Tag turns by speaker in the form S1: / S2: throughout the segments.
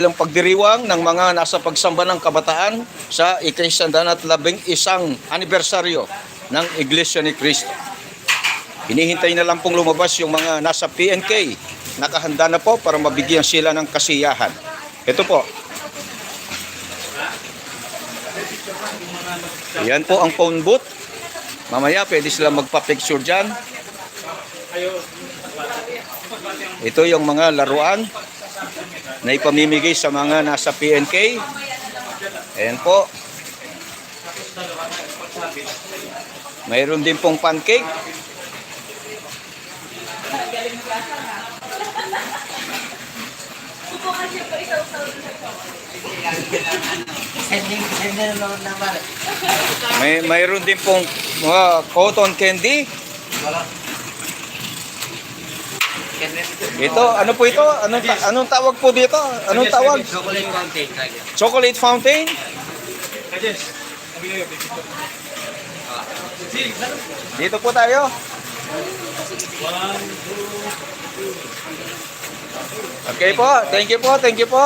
S1: ilang pagdiriwang ng mga nasa pagsamba ng kabataan sa ikaisandan at labing isang anibersaryo ng Iglesia ni Cristo. Hinihintay na lang pong lumabas yung mga nasa PNK. Nakahanda na po para mabigyan sila ng kasiyahan. Ito po. Yan po ang phone booth. Mamaya pwede sila magpa-picture dyan. Ito yung mga laruan na ipamimigay sa mga nasa PNK. Ayan po. Mayroon din pong pancake. May mayroon din pong mga cotton candy. Ito, ano po ito? Anong, ta- anong tawag po dito? Anong tawag?
S2: Chocolate fountain.
S1: Chocolate fountain? Dito po tayo. Okay po. Thank you po. Thank you po.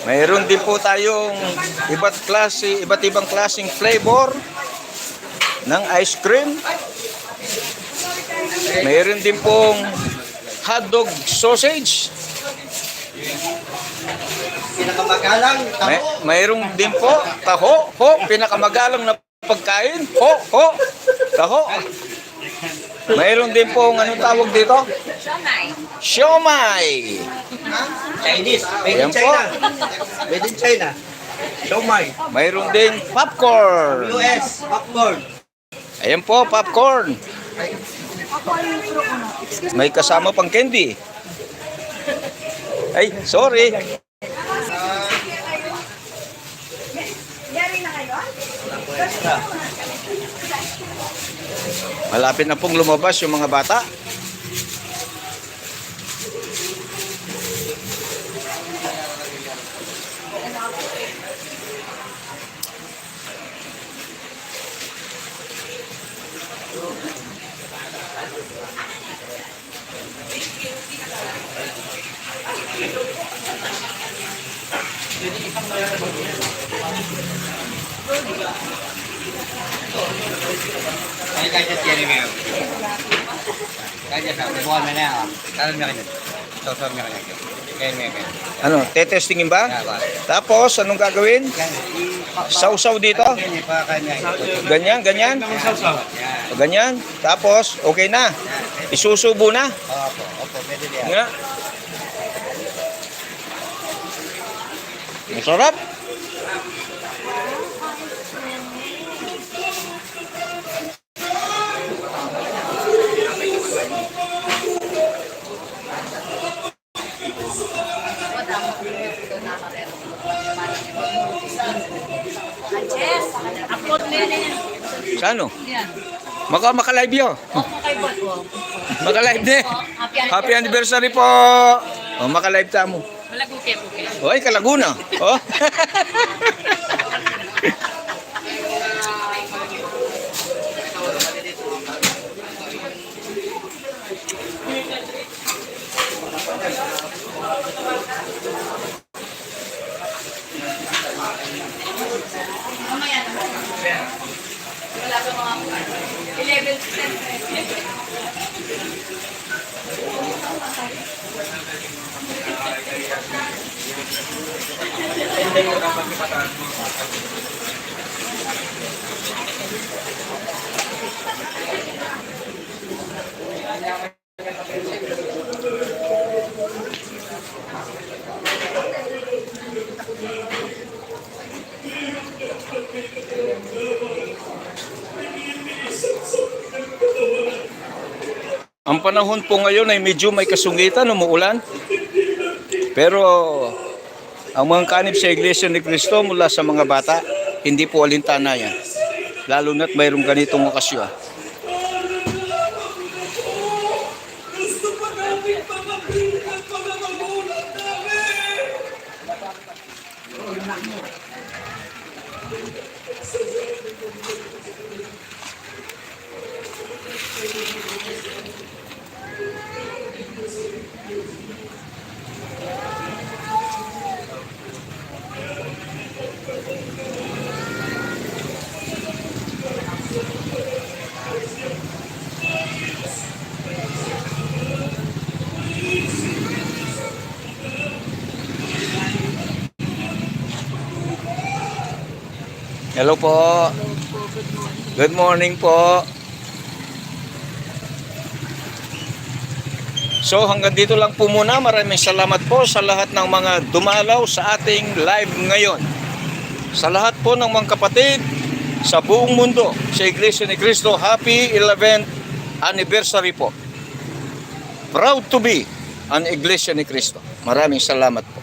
S1: Mayroon din po tayong iba't klase, iba't ibang klaseng flavor ng ice cream. Mayroon din pong hotdog sausage.
S2: Pinakamagalang,
S1: May, mayroong din po, taho, ho, pinakamagalang na pagkain, ho, ho, taho. Mayroon din po, anong tawag dito? Siomay.
S2: Chinese. Made in
S1: po.
S2: China. Made in China. Siomai.
S1: Mayroon din popcorn.
S2: US. Popcorn.
S1: Ayan po, popcorn. May kasama pang candy. Ay, sorry. Malapit na pong lumabas yung mga bata.
S2: Kaya kaya tiyan ngayon. Kaya sa buwan na na. Karon na kanya. Sosor na kanya. Kaya nga kaya.
S1: Ano, tetestingin ba? Tapos, anong gagawin? Sausaw dito? Ganyan, ganyan?
S2: Yan.
S1: Ganyan. Tapos, okay na. Isusubo na.
S2: Opo, opo, pwede diyan.
S3: Yan yan.
S1: Sa ano?
S3: Yan.
S1: Maka maka-live yun. Maka-live din.
S3: Happy
S1: anniversary po. Oh, maka-live ta mo.
S3: Malaguke-puke.
S1: Oy, kalaguna. Oh. Ang panahon po ngayon ay medyo may kasungitan, umuulan. Pero ang mga kanib sa Iglesia ni Cristo mula sa mga bata, hindi po alintana yan. Lalo na't mayroong ganitong okasyon. Thank you. Hello po. Good morning po. So hanggang dito lang po muna. Maraming salamat po sa lahat ng mga dumalaw sa ating live ngayon. Sa lahat po ng mga kapatid sa buong mundo, sa Iglesia ni Cristo, happy 11th anniversary po. Proud to be an Iglesia ni Cristo. Maraming salamat po.